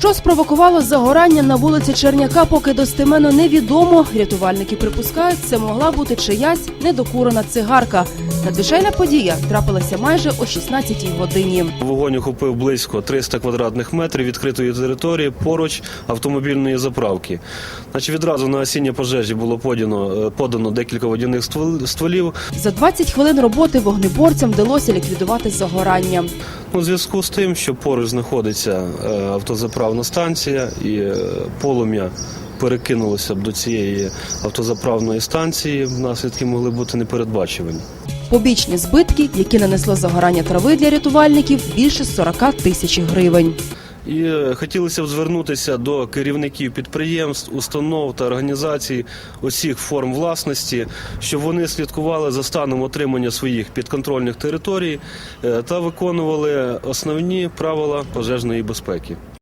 Що спровокувало загорання на вулиці Черняка, поки достеменно невідомо. Рятувальники припускають, це могла бути чиясь недокурена цигарка. Надзвичайна подія трапилася майже о 16-й годині. Вогонь охопив близько 300 квадратних метрів відкритої території поруч автомобільної заправки. Значить, відразу на осіння пожежі було подано, е, подано декілька водяних ствол- стволів. За 20 хвилин роботи вогнеборцям вдалося ліквідувати загорання. У зв'язку з тим, що поруч знаходиться е, автозаправна станція і е, полум'я перекинулося б до цієї автозаправної станції, наслідки могли бути непередбачувані. Побічні збитки, які нанесло загорання трави для рятувальників, більше 40 тисяч гривень. І е, хотілося б звернутися до керівників підприємств, установ та організацій усіх форм власності, щоб вони слідкували за станом отримання своїх підконтрольних територій е, та виконували основні правила пожежної безпеки.